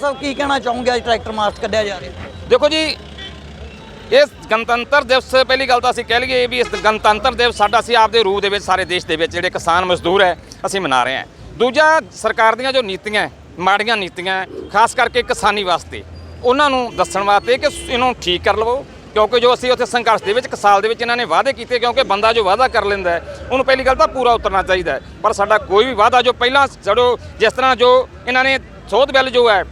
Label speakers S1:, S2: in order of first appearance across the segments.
S1: ਸਾਹਿਬ ਕੀ ਕਹਿਣਾ ਚਾਹੋਗੇ ਅੱਜ ਟਰੈਕਟਰ ਮਾਰਚ ਕੱਢਿਆ ਜਾ ਰਿਹਾ?
S2: ਦੇਖੋ ਜੀ ਇਸ ਗਣਤੰਤਰ ਦਿਵਸ ਪਹਿਲੀ ਗੱਲ ਤਾਂ ਅਸੀਂ ਕਹਿ ਲਈਏ ਵੀ ਇਸ ਗਣਤੰਤਰ ਦਿਵਸ ਸਾਡਾ ਅਸੀਂ ਆਪਦੇ ਰੂਪ ਦੇ ਵਿੱਚ ਸਾਰੇ ਦੇਸ਼ ਦੇ ਵਿੱਚ ਜਿਹੜੇ ਕਿਸਾਨ ਮਜ਼ਦੂਰ ਹੈ ਅਸੀਂ ਮਨਾ ਰਹੇ ਹਾਂ। ਦੂਜਾ ਸਰਕਾਰ ਦੀਆਂ ਜੋ ਨੀਤੀਆਂ ਮਾੜੀਆਂ ਨੀਤੀਆਂ ਹੈ, ਖਾਸ ਕਰਕੇ ਕਿਸਾਨੀ ਵਾਸਤੇ ਉਹਨਾਂ ਨੂੰ ਦੱਸਣ ਵਾਸਤੇ ਕਿ ਇਹਨੂੰ ਠੀਕ ਕਰ ਲਵੋ ਕਿਉਂਕਿ ਜੋ ਅਸੀਂ ਉੱਥੇ ਸੰਘਰਸ਼ ਦੇ ਵਿੱਚ ਇੱਕ ਸਾਲ ਦੇ ਵਿੱਚ ਇਹਨਾਂ ਨੇ ਵਾਅਦੇ ਕੀਤੇ ਕਿਉਂਕਿ ਬੰਦਾ ਜੋ ਵਾਅਦਾ ਕਰ ਲੈਂਦਾ ਹੈ ਉਹਨੂੰ ਪਹਿਲੀ ਗੱਲ ਤਾਂ ਪੂਰਾ ਉਤਰਨਾ ਚਾਹੀਦਾ ਪਰ ਸਾਡਾ ਕੋਈ ਵੀ ਵਾਅਦਾ ਜੋ ਪਹਿਲਾਂ ਜਦੋਂ ਜਿਸ ਤਰ੍ਹਾਂ ਜੋ ਇਹਨਾਂ ਨੇ ਸੋਧ ਬਿੱਲ ਜੋ ਹੈ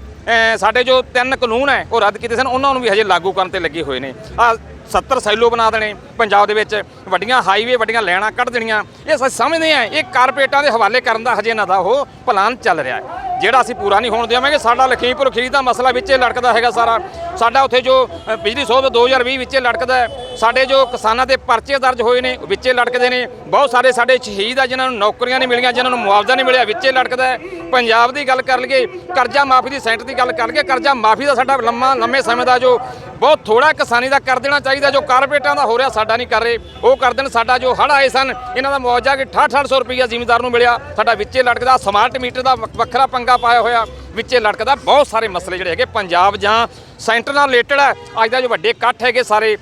S2: ਸਾਡੇ ਜੋ ਤਿੰਨ ਕਾਨੂੰਨ ਹੈ, ਉਹ ਰੱਦ ਕੀਤੇ ਸਨ। ਉਹਨਾਂ ਨੂੰ ਵੀ ਹਜੇ ਲਾਗੂ ਕਰਨ ਤੇ ਲੱਗੇ ਹੋਏ ਨੇ। ਆ 70 ਸੈਲੋ ਬਣਾ ਦੇਣੇ ਪੰਜਾਬ ਦੇ ਵਿੱਚ। ਵੱਡੀਆਂ ਹਾਈਵੇ ਵੱਡੀਆਂ ਲੈਣਾ ਕੱਢ ਦੇਣੀਆਂ। ਇਹ ਅਸੀਂ ਸਮਝਦੇ ਆ ਇਹ ਕਾਰਪੋਰੇਟਾਂ ਦੇ ਹਵਾਲੇ ਕਰਨ ਦਾ ਹਜੇ ਇਹਨਾਂ ਦਾ ਉਹ ਪਲਾਨ ਚੱਲ ਰਿਹਾ ਹੈ। ਜਿਹੜਾ ਅਸੀਂ ਪੂਰਾ ਨਹੀਂ ਹੋਣ ਦੇਵਾਂਗੇ, ਸਾਡਾ ਲਖੀਮਪੁਰ ਖੀਰੀ ਦਾ ਮਸਲਾ ਵਿੱਚੇ ਲੜਕਦਾ ਹੈਗਾ ਸਾਰਾ। ਸਾਡਾ ਉੱਥੇ ਜੋ ਬਿਜਲੀ ਸੋਧ 2020 ਵਿੱਚੇ ਲਟਕਦਾ ਹੈ ਸਾਡੇ ਜੋ ਕਿਸਾਨਾਂ ਦੇ ਪਰਚੇ ਦਰਜ ਹੋਏ ਨੇ, ਉਹ ਵਿੱਚੇ ਲਟਕਦੇ ਨੇ। ਬਹੁਤ ਸਾਰੇ ਸਾਡੇ ਸ਼ਹੀਦ ਆ ਜਿਨ੍ਹਾਂ ਨੂੰ ਨੌਕਰੀਆਂ ਨਹੀਂ ਮਿਲੀਆਂ, ਜਿਨ੍ਹਾਂ ਨੂੰ ਮੁਆਵਜ਼ਾ ਨਹੀਂ ਮਿਲਿਆ, ਵਿੱਚੇ ਲਟਕਦਾ ਪੰਜਾਬ ਦੀ ਗੱਲ ਕਰ ਲਈਏ, ਕਰਜ਼ਾ ਮਾਫੀ ਦੀ ਸੈਂਟਰ ਦੀ ਗੱਲ ਕਰ ਲਈਏ, ਕਰਜ਼ਾ ਮਾਫੀ ਦਾ ਸਾਡਾ ਲੰਮਾ, ਲੰਮੇ ਸਮੇਂ ਦਾ ਜੋ ਬਹੁਤ ਥੋੜਾ ਕਿਸਾਨੀ ਦਾ ਕਰ ਦੇਣਾ ਚਾਹੀਦਾ, ਜੋ ਕਾਰਪੋਰੇਟਾਂ ਦਾ ਹੋ ਰਿਹਾ, ਸਾਡਾ ਨਹੀਂ ਕਰ ਰਹੇ। ਉਹ ਕਰ ਦੇਣ, ਸਾਡਾ ਜੋ ਹੜ੍ਹ ਆਏ ਸਨ, ਇਹਨਾਂ ਦਾ ਮੁਆਵਜ਼ਾ ਕਿ 6800 ਰੁਪਈਆ ਜ਼ਿਮੀਂਦਾਰ ਨੂੰ ਮਿਲਿਆ। ਸਾਡਾ ਵਿੱਚੇ ਲਟਕਦਾ, ਸਮਾਰਟ ਮੀਟਰ ਦਾ ਵੱਖ- ਵੱਖਰਾ ਪੰਗਾ ਪਾਇਆ ਹੋਇਆ, ਵਿੱਚੇ ਲਟਕਦਾ। ਬਹੁਤ ਸਾਰੇ ਮਸਲੇ ਜਿਹੜੇ ਹੈਗੇ, ਪੰਜਾਬ ਜਾਂ ਸੈਂਟਰ ਨਾਲ ਰਿਲੇਟਡ ਹੈ। ਅੱਜ ਦਾ ਜੋ ਵੱਡੇ ਇਕੱਠ ਹੈਗੇ ਸਾਰੇ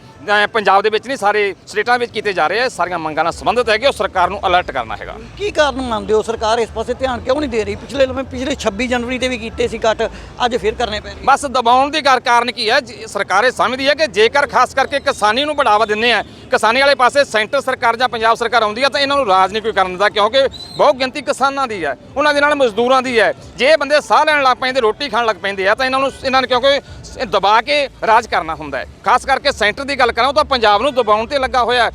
S2: ਪੰਜਾਬ ਦੇ ਵਿੱਚ ਨਹੀਂ ਸਾਰੇ ਸਟੇਟਾਂ ਵਿੱਚ ਕੀਤੇ ਜਾ ਰਹੇ ਆ ਸਾਰੀਆਂ ਮੰਗਾਂ ਨਾਲ ਸੰਬੰਧਿਤ ਹੈਗੇ ਉਹ ਸਰਕਾਰ ਨੂੰ ਅਲਰਟ ਕਰਨਾ ਹੈਗਾ।
S1: ਕੀ ਕਾਰਨ ਮੰਨਦੇ ਹੋ ਸਰਕਾਰ? ਇਸ ਪਾਸੇ ਧਿਆਨ ਕਿਉਂ ਨਹੀਂ ਦੇ ਰਹੀ? ਪਿਛਲੇ ਲੰਮੇ ਪਿਛਲੇ 26 ਜਨਵਰੀ ਤੇ ਵੀ ਕੀਤੇ ਸੀ ਕੱਟ ਅੱਜ ਫੇਰ ਕਰਨੇ ਪੈ ਰਹੇ।
S2: ਬਸ ਦਬਾਉਣ ਦੀ ਕਰ- ਕਾਰਨ ਕੀ ਹੈ? ਸਰਕਾਰ ਇਹ ਸਮਝਦੀ ਹੈ ਕਿ ਜੇਕਰ ਖਾਸ ਕਰਕੇ ਕਿਸਾਨੀ ਨੂੰ ਬੜਾਵਾ ਦਿੰਦੇ ਆ ਕਿਸਾਨੀ ਵਾਲੇ ਪਾਸੇ ਸੈਂਟਰ ਸਰਕਾਰ ਜਾਂ ਪੰਜਾਬ ਸਰਕਾਰ ਆਉਂਦੀ ਹੈ ਤਾਂ ਇਹਨਾਂ ਨੂੰ ਰਾਜ ਨਹੀਂ ਕੋਈ ਕਰਨ ਦਿੰਦਾ ਕਿਉਂਕਿ ਬਹੁਤ ਗਿਣਤੀ ਕਿਸਾਨਾਂ ਦੀ ਹੈ ਉਹਨਾਂ ਦੇ ਨਾਲ ਮਜ਼ਦੂਰਾਂ ਦੀ ਹੈ। ਜੇ ਇਹ ਬੰਦੇ ਸਾਹ ਲੈਣ ਲੱਗ ਪੈਂਦੇ ਰੋਟੀ ਖਾਣ ਲੱਗ ਪੈਂਦੇ ਆ ਤਾਂ ਇਹਨਾਂ ਨੂੰ ਇਹਨਾਂ ਨੇ ਕਿਉਂਕਿ ਦਬਾ ਕੇ ਰਾਜ ਕਰਨਾ ਹੁੰਦਾ ਹੈ। ਖਾਸ ਕਰਕੇ ਸੈਂਟਰ ਦੀ ਗੱਲ ਕਰਾਂ ਤਾਂ ਪੰਜਾਬ ਨੂੰ ਦਬਾਉਣ ਤੇ ਲੱਗਾ ਹੋਇਆ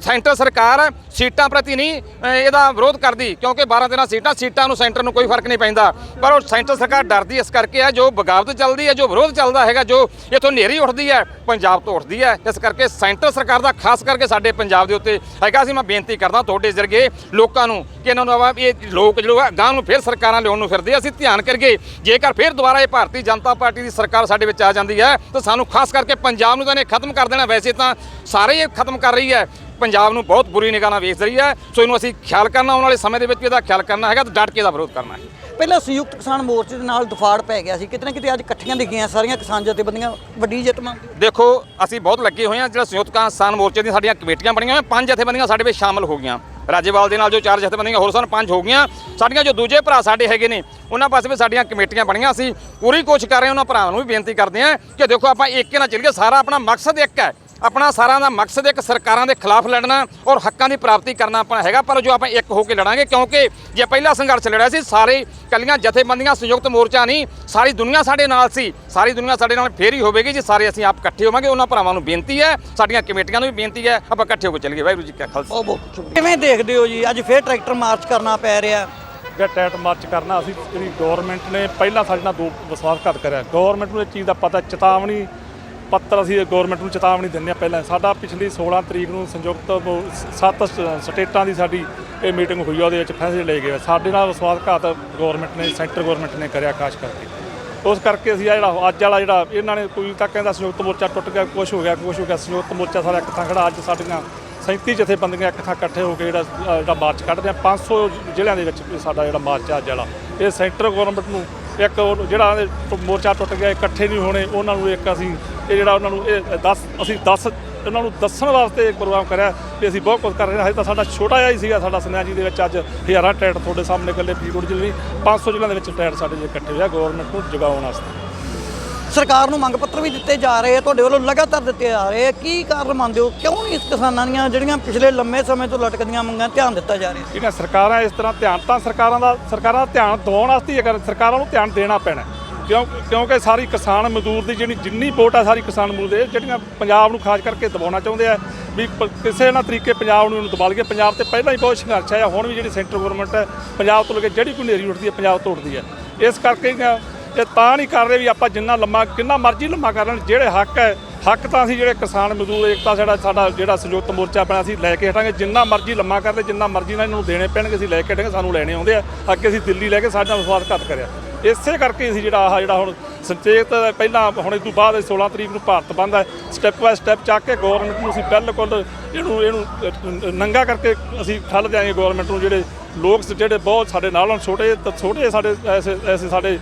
S2: ਸੈਂਟਰ ਸਰਕਾਰ ਸੀਟਾਂ ਪ੍ਰਤੀ ਨਹੀਂ ਇਹਦਾ ਵਿਰੋਧ ਕਰਦੀ, ਕਿਉਂਕਿ 12 13 ਸੀਟਾਂ ਸੀਟਾਂ ਨੂੰ ਸੈਂਟਰ ਨੂੰ ਕੋਈ ਫ਼ਰਕ ਨਹੀਂ ਪੈਂਦਾ। ਪਰ ਉਹ ਸੈਂਟਰ ਸਰਕਾਰ ਡਰਦੀ ਇਸ ਕਰਕੇ ਹੈ, ਜੋ ਬਗਾਵਤ ਚੱਲਦੀ ਹੈ, ਜੋ ਵਿਰੋਧ ਚੱਲਦਾ ਹੈਗਾ, ਜੋ ਇਥੋਂ ਨੇਰੀ ਉੱਠਦੀ ਹੈ, ਪੰਜਾਬ ਤੋਂ ਉੱਠਦੀ ਹੈ। ਇਸ ਕਰਕੇ ਸੈਂਟਰ ਸਰਕਾਰ ਦਾ, ਖਾਸ ਕਰਕੇ ਸਾਡੇ ਪੰਜਾਬ ਦੇ ਉੱਤੇ ਹੈਗਾ ਸੀ, ਮੈਂ ਬੇਨਤੀ ਕਰਦਾ ਤੁਹਾਡੇ ਜ਼ਰੀਏ ਲੋਕਾਂ ਨੂੰ ਕਿ ਇਹਨਾਂ ਨੂੰ ਇਹ ਲੋਕ ਜਿਹੜੇ ਆ ਗਾਂ ਨੂੰ ਫਿਰ ਸਰਕਾਰਾਂ ਲਿਆਉਣ ਨੂੰ ਫਿਰਦੇ ਅਸੀਂ ਧਿਆਨ ਕਰੀਏ, ਜੇਕਰ ਫਿਰ ਦੁਬਾਰਾ ਇਹ ਭਾਰਤੀ ਜਨਤਾ ਪਾਰਟੀ ਦੀ ਸਰਕਾਰ ਸਾਡੇ ਵਿੱਚ ਆ ਜਾਂਦੀ ਹੈ, ਤਾਂ ਸਾਨੂੰ ਖਾਸ ਕਰਕੇ ਪੰਜਾਬ ਨੂੰ ਤਾਂ ਇਹਨੇ ਖਤਮ ਕਰ ਦੇਣਾ, ਵੈਸੇ ਤਾਂ ਸਾਰੇ ਇਹ ਖਤਮ ਕਰ ਰਹੀ ਹੈ। ਪੰਜਾਬ ਨੂੰ ਬਹੁਤ ਬੁਰੀ ਨਿਗਾਹ ਨਾਲ ਵੇਖ ਰਹੀ ਹੈ। ਸੋ ਇਹਨੂੰ ਅਸੀਂ ਖਿਆਲ ਕਰਨਾ ਆਉਣ ਵਾਲੇ ਸਮੇਂ ਦੇ ਵਿੱਚ ਵੀ ਇਹਦਾ ਖਿਆਲ ਕਰਨਾ ਹੈਗਾ ਤੇ ਡਟ ਕੇ ਇਹਦਾ ਵਿਰੋਧ ਕਰਨਾ ਹੈ।
S1: ਪਹਿਲਾਂ ਸੰਯੁਕਤ ਕਿਸਾਨ ਮੋਰਚੇ ਦੇ ਨਾਲ ਦਫਾੜ ਪੈ ਗਿਆ ਸੀ। ਕਿਤੇ ਨਾ ਕਿਤੇ ਅੱਜ ਇਕੱਠੀਆਂ ਦਿਖੀਆਂ ਸਾਰੀਆਂ ਕਿਸਾਨ ਜਥੇਬੰਦੀਆਂ ਵੱਡੀ ਜਿੱਤ ਮੰਗਦੇ ਹੋ।
S2: ਦੇਖੋ ਅਸੀਂ ਬਹੁਤ ਲੱਗੇ ਹੋਏ ਹਾਂ ਜਿਹੜਾ ਸੰਯੁਕਤ ਕਿਸਾਨ ਮੋਰਚੇ ਦੀਆਂ ਸਾਡੀਆਂ ਕਮੇਟੀਆਂ ਬਣੀਆਂ ਹੋਈਆਂ ਪੰਜ ਜਥੇਬੰਦੀਆਂ ਸਾਡੇ ਵਿੱਚ ਸ਼ਾਮਲ ਹੋ ਗਈਆਂ। ਰਾਜੇਵਾਲ ਦੇ ਨਾਲ ਜੋ ਚਾਰ ਜਥੇਬੰਦੀਆਂ ਹੋਰ ਸਨ ਪੰਜ ਹੋ ਗਈਆਂ। ਸਾਡੀਆਂ ਜੋ ਦੂਜੇ ਭਰਾ ਸਾਡੇ ਹੈਗੇ ਨੇ ਉਹਨਾਂ ਪਾਸੇ ਵੀ ਸਾਡੀਆਂ ਕਮੇਟੀਆਂ ਬਣੀਆਂ। ਸੀ ਪੂਰੀ ਕੋਸ਼ਿਸ਼ ਕਰ ਰਹੇ ਉਹਨਾਂ ਭਰਾਵਾਂ ਨੂੰ ਵੀ ਬੇਨਤੀ ਕਰਦੇ ਹਾਂ ਕਿ ਦੇਖੋ ਆਪਾਂ ਇੱਕ ਨਾਲ ਚੱਲੀਏ ਸਾਰਾ ਆਪਣਾ ਮਕਸਦ ਇੱਕ ਹੈ। ਆਪਣਾ ਸਾਰਿਆਂ ਦਾ ਮਕਸਦ ਇੱਕ ਸਰਕਾਰਾਂ ਦੇ ਖਿਲਾਫ ਲੜਨਾ ਔਰ ਹੱਕਾਂ ਦੀ ਪ੍ਰਾਪਤੀ ਕਰਨਾ ਆਪਣਾ ਹੈਗਾ ਪਰ ਜੋ ਆਪਾਂ ਇੱਕ ਹੋ ਕੇ ਲੜਾਂਗੇ ਕਿਉਂਕਿ ਜੇ ਪਹਿਲਾ ਸੰਘਰਸ਼ ਲੜਿਆ ਸੀ ਸਾਰੇ ਕੱਲੀਆਂ ਜਥੇਬੰਦੀਆਂ ਸੰਯੁਕਤ ਮੋਰਚਾ ਨਹੀਂ ਸਾਰੀ ਦੁਨੀਆ ਸਾਡੇ ਨਾਲ ਸੀ ਸਾਰੀ ਦੁਨੀਆ ਸਾਡੇ ਨਾਲ ਫੇਰ ਹੀ ਹੋਵੇਗੀ ਜੇ ਸਾਰੇ ਅਸੀਂ ਆਪ ਇਕੱਠੇ ਹੋਵਾਂਗੇ ਉਹਨਾਂ ਭਰਾਵਾਂ ਨੂੰ ਬੇਨਤੀ ਹੈ ਸਾਡੀਆਂ ਕਮੇਟੀਆਂ ਨੂੰ ਵੀ ਬੇਨਤੀ ਹੈ ਆਪਾਂ ਇਕੱਠੇ ਹੋ ਕੇ ਚੱਲੀਏ। ਵਾਹਿਗੁਰੂ ਜੀ ਕਾ ਖਾਲਸਾ।
S1: ਬਹੁਤ ਬਹੁਤ ਸ਼ੁਕਰੀਆ। ਕਿਵੇਂ ਦੇਖਦੇ ਹੋ ਜੀ ਅੱਜ ਫੇਰ ਟਰੈਕਟਰ ਮਾਰਚ ਕਰਨਾ ਪੈ ਰਿਹਾ?
S3: ਕਿ ਟੈਟ ਮਾਰਚ ਕਰਨਾ ਅਸੀਂ ਜਿਹੜੀ ਗਵਰਨਮੈਂਟ ਨੇ ਪਹਿਲਾਂ ਸਾਡੇ ਨਾਲ ਦੋ ਵਿਸ਼ਵਾਸਘਾਤ ਕਰਿਆ। ਗਵਰਨਮੈਂਟ ਨੂੰ ਇਹ ਚੀਜ਼ ਦਾ ਪਤਾ ਚੇਤਾਵਨੀ ਪੱਤਰ ਅਸੀਂ ਗਵਰਨਮੈਂਟ ਨੂੰ ਚੇਤਾਵਨੀ ਦਿੰਦੇ ਹਾਂ ਪਹਿਲਾਂ। ਸਾਡਾ ਪਿਛਲੀ 16 ਤਰੀਕ ਨੂੰ ਸੰਯੁਕਤ ਮੋ- ਸੱਤ ਸ- ਸਟੇਟਾਂ ਦੀ ਸਾਡੀ ਇਹ ਮੀਟਿੰਗ ਹੋਈ ਆ, ਉਹਦੇ ਵਿੱਚ ਫੈਸਲੇ ਲਏ ਗਏ ਸਾਡੇ ਨਾਲ ਵਿਸ਼ਵਾਸਘਾਤ ਗਵਰਨਮੈਂਟ ਨੇ, ਸੈਂਟਰ ਗਵਰਨਮੈਂਟ ਨੇ ਕਰਿਆ ਖਾਸ ਕਰਕੇ। ਉਸ ਕਰਕੇ ਅਸੀਂ ਆ ਜਿਹੜਾ ਅੱਜ ਵਾਲਾ ਜਿਹੜਾ ਇਹਨਾਂ ਨੇ ਕੋਈ ਤਾਂ ਕਹਿੰਦਾ ਸੰਯੁਕਤ ਮੋਰਚਾ ਟੁੱਟ ਗਿਆ, ਕੁਛ ਹੋ ਗਿਆ, ਕੁਛ ਹੋ ਗਿਆ, ਸੰਯੁਕਤ ਮੋਰਚਾ ਸਾਰਾ ਇੱਕ ਥਾਂ ਖੜਾ, ਅੱਜ ਸਾਡੀਆਂ 37 ਜਥੇਬੰਦੀਆਂ ਇੱਕ ਥਾਂ ਇਕੱਠੇ ਹੋ ਕੇ ਜਿਹੜਾ ਜਿਹੜਾ ਮਾਰਚ ਕੱਢਦੇ ਆ। 500 ਜ਼ਿਲ੍ਹਿਆਂ ਦੇ ਵਿੱਚ ਸਾਡਾ ਜਿਹੜਾ ਮਾਰਚ ਆ ਅੱਜ ਵਾਲਾ। ਇਹ ਸੈਂਟਰ ਗਵਰਨਮੈਂਟ ਨੂੰ ਇੱਕ ਉਹ ਜਿਹੜਾ ਮੋਰਚਾ ਟੁੱਟ ਗਿਆ, ਇਕੱਠੇ ਨਹੀਂ ਹੋਣੇ, ਉਹਨਾਂ ਨੂੰ ਇੱਕ ਅਸੀਂ ਇਹ ਜਿਹੜਾ ਉਹਨਾਂ ਨੂੰ ਇਹ 10 ਅਸੀਂ 10 ਉਹਨਾਂ ਨੂੰ ਦੱਸਣ ਵਾਸਤੇ ਇੱਕ ਪ੍ਰੋਗਰਾਮ ਕਰਿਆ ਕਿ ਅਸੀਂ ਬਹੁਤ ਕੁਝ ਕਰ ਰਹੇ ਹਾਂ। ਹਜੇ ਤਾਂ ਸਾਡਾ ਛੋਟਾ ਜਿਹਾ ਹੀ ਸੀਗਾ, ਸਾਡਾ ਸੁਨਿਆ ਜੀ ਦੇ ਵਿੱਚ ਅੱਜ ਹਜ਼ਾਰਾਂ ਟੈਟ ਤੁਹਾਡੇ ਸਾਹਮਣੇ ਇਕੱਲੇ ਫਰੀਦਕੋਟ ਜ਼ਿਲ੍ਹੇ ਨਹੀਂ 500 ਜ਼ਿਲ੍ਹਿਆਂ ਦੇ ਵਿੱਚ ਟੈਟ ਸਾਡੇ ਜੇ ਇਕੱਠੇ ਹੋਇਆ ਗਵਰਨਮੈਂਟ ਨੂੰ ਜਗਾਉਣ ਵਾਸਤੇ।
S1: ਸਰਕਾਰ ਨੂੰ ਮੰਗ ਪੱਤਰ ਵੀ ਦਿੱਤੇ ਜਾ ਰਹੇ ਆ, ਤੁਹਾਡੇ ਵੱਲੋਂ ਲਗਾਤਾਰ ਦਿੱਤੇ ਜਾ ਰਹੇ ਆ। ਕੀ ਕਾਰਨ ਮੰਨਦੇ ਹੋ? ਕਿਉਂ ਨਹੀਂ ਇਸ ਕਿਸਾਨਾਂ ਦੀਆਂ ਜਿਹੜੀਆਂ ਪਿਛਲੇ ਲੰਮੇ ਸਮੇਂ ਤੋਂ ਲਟਕਦੀਆਂ ਮੰਗਾਂ ਧਿਆਨ ਦਿੱਤਾ ਜਾ ਰਿਹਾ?
S3: ਜਿਹੜੀਆਂ ਸਰਕਾਰਾਂ ਇਸ ਤਰ੍ਹਾਂ ਧਿਆਨ, ਤਾਂ ਸਰਕਾਰਾਂ ਦਾ ਸਰਕਾਰਾਂ ਦਾ ਧਿਆਨ ਦਿਵਾਉਣ ਵਾਸਤੇ ਹੀ ਸਰਕਾਰਾਂ ਨੂੰ ਧਿਆਨ ਦੇਣਾ ਪੈਣਾ ਕਿਉਂ, ਕਿਉਂਕਿ ਸਾਰੀ ਕਿਸਾਨ ਮਜ਼ਦੂਰ ਦੀ ਜਿਹੜੀ ਜਿੰਨੀ ਵੋਟ ਆ, ਸਾਰੀ ਕਿਸਾਨ ਮਜ਼ਦੂਰ ਦੇ, ਜਿਹੜੀਆਂ ਪੰਜਾਬ ਨੂੰ ਖਾਸ ਕਰਕੇ ਦਬਾਉਣਾ ਚਾਹੁੰਦੇ ਆ, ਵੀ ਕਿਸੇ ਨਾ ਤਰੀਕੇ ਪੰਜਾਬ ਨੂੰ ਇਹਨੂੰ ਦਬਾ ਲਈਏ। ਪੰਜਾਬ ਤੇ ਪਹਿਲਾਂ ਹੀ ਬਹੁਤ ਸੰਘਰਸ਼ ਆਇਆ ਹੁਣ ਵੀ ਜਿਹੜੀ ਸੈਂਟਰ ਗਵਰਨਮੈਂਟ ਹੈ, ਪੰਜਾਬ ਤੋਂ ਲੈ ਕੇ ਜਿਹੜੀ ਕੋਈ ਨੇਰੀ ਉੱਠਦੀ ਹੈ, ਪੰਜਾਬ ਤੋਂ ਉੱਠਦੀ ਹੈ। ਇਸ ਕਰਕੇ ਇਹ ਤਾਂ ਨਹੀਂ ਕਰ ਰਹੇ ਵੀ ਆਪਾਂ ਜਿੰਨਾ ਲੰਮਾ, ਕਿੰਨਾ ਮਰਜ਼ੀ ਲੰਮਾ ਕਰ ਲੈਣ। ਜਿਹੜੇ ਹੱਕ ਹੈ, ਹੱਕ ਤਾਂ ਅਸੀਂ ਜਿਹੜੇ ਕਿਸਾਨ ਮਜ਼ਦੂਰ, ਏਕਤਾ ਸਾਡਾ ਸਾਡਾ ਜਿਹੜਾ ਸੰਯੁਕਤ ਮੋਰਚਾ ਆਪਣਾ ਅਸੀਂ ਲੈ ਕੇ ਹਟਾਂਗੇ। ਜਿੰਨਾ ਮਰਜ਼ੀ ਲੰਮਾ ਕਰਦੇ ਜਿੰਨਾ ਮਰਜ਼ੀ ਨਾਲ ਇਹਨਾਂ ਨੂੰ ਦੇਣੇ ਪੈਣਗੇ, ਅਸੀਂ ਲੈ ਕੇ ਹਟਾਂਗੇ, ਸਾਨੂੰ ਲੈਣੇ ਆਉਂਦੇ ਆ। ਅੱਗੇ ਅਸੀਂ ਦਿੱਲੀ ਲੈ ਕੇ ਸਾਡਾ ਵਿਸ਼ਵਾਸਘਾਤ ਕਰਿਆ। ਇਸੇ ਕਰਕੇ ਅਸੀਂ ਜਿਹੜਾ ਆਹ ਜਿਹੜਾ ਹੁਣ ਸੰਚੇਤ ਪਹਿਲਾਂ ਹੁਣ ਇਸ ਤੋਂ ਬਾਅਦ 16 ਤਰੀਕ ਨੂੰ ਭਾਰਤ ਬੰਦ ਹੈ। ਸਟੈਪ ਬਾਏ ਸਟੈਪ ਚੱਕ ਕੇ ਗਵਰਨਮੈਂਟ ਨੂੰ ਅਸੀਂ ਬਿਲਕੁਲ ਇਹਨੂੰ ਇਹਨੂੰ ਨੰਗਾ ਕਰਕੇ ਅਸੀਂ ਠੱਲ ਦਿਆਂਗੇ ਗਵਰਨਮੈਂਟ ਨੂੰ ਜਿਹੜੇ ਲੋਕ ਜਿਹੜੇ ਬਹੁਤ ਸਾਡੇ ਨਾਲ ਹੁਣ ਛੋਟੇ ਛੋਟੇ ਸਾਡੇ, ਐਸੇ ਐਸੇ ਸਾਡੇ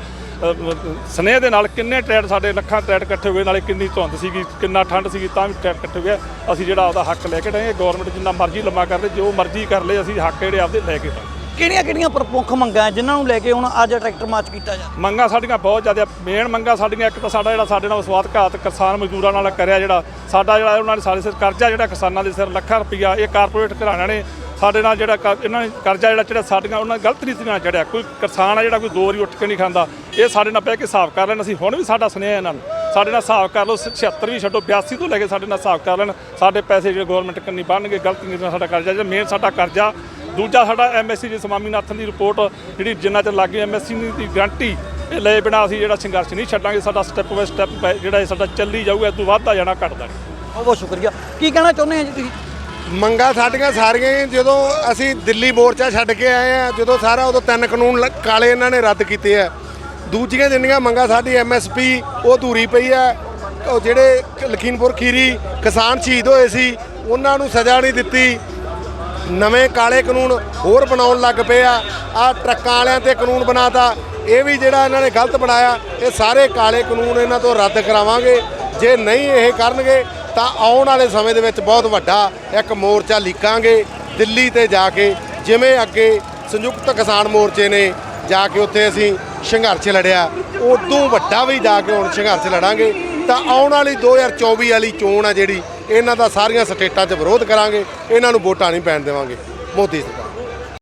S3: ਸਨੇਹ ਦੇ ਨਾਲ ਕਿੰਨੇ ਟਰੈਟ ਸਾਡੇ ਲੱਖਾਂ ਟਰੈਟ ਇਕੱਠੇ ਹੋ ਗਏ ਨਾਲੇ ਕਿੰਨੀ ਧੁੰਦ ਸੀਗੀ ਕਿੰਨਾ ਠੰਡ ਸੀਗੀ ਤਾਂ ਵੀ ਟਰੈਟ ਇਕੱਠੇ ਹੋ ਗਏ ਅਸੀਂ ਜਿਹੜਾ ਆਪਦਾ ਹੱਕ ਲੈ ਕੇ ਡਏ ਗਵਰਨਮੈਂਟ ਜਿੰਨਾ ਮਰਜ਼ੀ ਲੰਮਾ ਕਰਦੇ ਜੋ ਮਰਜ਼ੀ ਕਰ ਲਏ ਅਸੀਂ ਹੱਕ ਜਿਹੜੇ ਆਪਦੇ ਲੈ ਕੇ
S1: ਕਿਹੜੀਆਂ ਕਿਹੜੀਆਂ ਪ੍ਰਮੁੱਖ ਮੰਗਾਂ ਜਿਨ੍ਹਾਂ ਨੂੰ ਲੈ ਕੇ ਹੁਣ ਅੱਜ ਟਰੈਕਟਰ ਮਾਰਚ ਕੀਤਾ ਜਾ ਰਿਹਾ?
S3: ਮੰਗਾਂ ਸਾਡੀਆਂ ਬਹੁਤ ਜ਼ਿਆਦਾ ਮੇਨ ਮੰਗਾਂ ਸਾਡੀਆਂ ਇੱਕ ਤਾਂ ਸਾਡਾ ਜਿਹੜਾ ਸਾਡੇ ਨਾਲ ਸਵਾਦਘਾਤ ਕਿਸਾਨ ਮਜ਼ਦੂਰਾਂ ਨਾਲ ਕਰਿਆ ਜਿਹੜਾ ਸਾਡਾ ਜਿਹੜਾ ਉਹਨਾਂ ਨੇ ਸਾਡੇ ਸਿਰ ਕਰਜ਼ਾ ਜਿਹੜਾ ਕਿਸਾਨਾਂ ਦੇ ਸਿਰ ਲੱਖਾਂ ਰੁਪਈਆ ਇਹ ਕਾਰਪੋਰੇਟ ਘਰਾਣਿਆਂ ਨੇ ਸਾਡੇ ਨਾਲ ਜਿਹੜਾ ਕਰ- ਇਹਨਾਂ ਨੇ ਕਰਜ਼ਾ ਜਿਹੜਾ ਜਿਹੜਾ ਸਾਡੀਆਂ ਉਹਨਾਂ ਗਲਤ ਰੀਤੀ ਨਾਲ ਚੜਿਆ ਕੋਈ ਕਿਸਾਨ ਆ ਜਿਹੜਾ ਕੋਈ ਦੋ ਵਾਰੀ ਉੱਠ ਕੇ ਨਹੀਂ ਖਾਂਦਾ ਇਹ ਸਾਡੇ ਨਾਲ ਬਹਿ ਕੇ ਹਿਸਾਬ ਕਰ ਲੈਣ ਅਸੀਂ ਹੁਣ ਵੀ ਸਾਡਾ ਸੁਨੇਹਾ ਇਹਨਾਂ ਨੂੰ। ਸਾਡੇ ਨਾਲ ਹਿਸਾਬ ਕਰ ਲਓ 76 ਵੀ ਛੱਡੋ 82 ਤੋਂ ਲੈ ਕੇ ਸਾਡੇ ਨਾਲ ਹਿਸਾਬ ਕਰ ਲੈਣ। ਸਾਡੇ ਪੈਸੇ ਜਿਹੜੇ ਗਵਰਨਮੈਂਟ ਕੰਨੀ ਬਣਨਗੇ ਗਲਤ ਨੀਤੀ ਨਾਲ ਸਾਡਾ ਕਰਜ਼ਾ ਜਿਹੜਾ ਮੇਨ ਸਾਡਾ ਕਰਜ਼ਾ ਦੂਜਾ ਸਾਡਾ ਐਮਐਸਸੀ ਜੀ ਸਵਾਮੀਨਾਥਨ ਦੀ ਰਿਪੋਰਟ ਜਿਹੜੀ ਜਿੰਨਾ ਚਿਰ ਲੱਗੇ ਐਮਐਸਸੀ ਦੀ ਗਰੰਟੀ ਇਹ ਲਏ ਬਿਨਾਂ ਅਸੀਂ ਜਿਹੜਾ ਸੰਘਰਸ਼ ਨਹੀਂ ਛੱਡਾਂਗੇ ਸਾਡਾ ਸਟੈਪ ਬਾਏ ਸਟੈਪ ਜਿਹੜਾ ਇਹ ਸਾਡਾ ਚੱਲੀ ਜਾਊਗਾ ਇਹ ਤੋਂ ਵੱਧਦਾ ਜਾਣਾ ਘਟਦਾ ਨਹੀਂ।
S1: ਬਹੁਤ ਬਹੁਤ ਸ਼ੁਕਰੀਆ। ਕੀ ਕਹਿਣਾ ਚਾਹੁੰਦੇ ਆ ਜੀ ਤੁਸੀਂ?
S4: ਮੰਗਾਂ ਸਾਡੀਆਂ ਸਾਰੀਆਂ ਹੀ ਜਦੋਂ ਅਸੀਂ ਦਿੱਲੀ ਮੋਰਚਾ ਛੱਡ ਕੇ ਆਏ ਆ ਜਦੋਂ ਸਾਰਾ ਉਦੋਂ ਤਿੰਨ ਕਾਨੂੰਨ ਕਾਲੇ ਇਹਨਾਂ ਨੇ ਰੱਦ ਕੀਤੇ ਆ ਦੂਜੀਆਂ ਜਿੰਨੀਆਂ ਮੰਗਾਂ ਸਾਡੀ ਐਮਐਸਪੀ ਉਹ ਅਧੂਰੀ ਪਈ ਹੈ ਉਹ ਜਿਹੜੇ ਕ- ਲਖੀਮਪੁਰ ਖੀਰੀ ਕਿਸਾਨ ਸ਼ਹੀਦ ਹੋਏ ਸੀ, ਉਹਨਾਂ ਨੂੰ ਸਜ਼ਾ ਨਹੀਂ ਦਿੱਤੀ। ਨਵੇਂ ਕਾਲੇ ਕਾਨੂੰਨ ਹੋਰ ਬਣਾਉਣ ਲੱਗ ਪਏ ਆ। ਆ ਟਰੱਕਾਂ ਵਾਲਿਆਂ ਤੇ ਕਾਨੂੰਨ ਬਣਾਤਾ। ਇਹ ਵੀ ਜਿਹੜਾ ਇਹਨਾਂ ਨੇ ਗਲਤ ਬਣਾਇਆ, ਇਹ ਸਾਰੇ ਕਾਲੇ ਕਾਨੂੰਨ ਇਹਨਾਂ ਤੋਂ ਰੱਦ ਕਰਾਵਾਂਗੇ। ਜੇ ਨਹੀਂ ਇਹ ਕਰਨਗੇ, ਤਾਂ ਆਉਣ ਵਾਲੇ ਸਮੇਂ ਦੇ ਵਿੱਚ ਬਹੁਤ ਵੱਡਾ ਇੱਕ ਮੋਰਚਾ ਲਿਖਾਂਗੇ ਦਿੱਲੀ ਤੇ ਜਾ ਕੇ, ਜਿਵੇਂ ਅੱਗੇ ਸੰਯੁਕਤ ਕਿਸਾਨ ਮੋਰਚੇ ਨੇ, ਜਾ ਕੇ ਉੱਥੇ ਅਸੀਂ ਸੰਘਰਸ਼ ਲੜਿਆ। ਉਦੋਂ ਵੱਡਾ ਵੀ ਜਾ ਕੇ ਹੁਣ ਸੰਘਰਸ਼ ਲੜਾਂਗੇ, ਤਾਂ ਆਉਣ ਵਾਲੀ 2024 ਵਾਲੀ ਚੋਣ ਆ ਜਿਹੜੀ, ਇਹਨਾਂ ਦਾ ਸਾਰੀਆਂ ਸਟੇਟਾਂ 'ਚ ਵਿਰੋਧ ਕਰਾਂਗੇ, ਇਹਨਾਂ ਨੂੰ ਵੋਟਾਂ ਨਹੀਂ ਪੈਣ ਦੇਵਾਂਗੇ। ਮੋਦੀ ਸਰਕਾਰ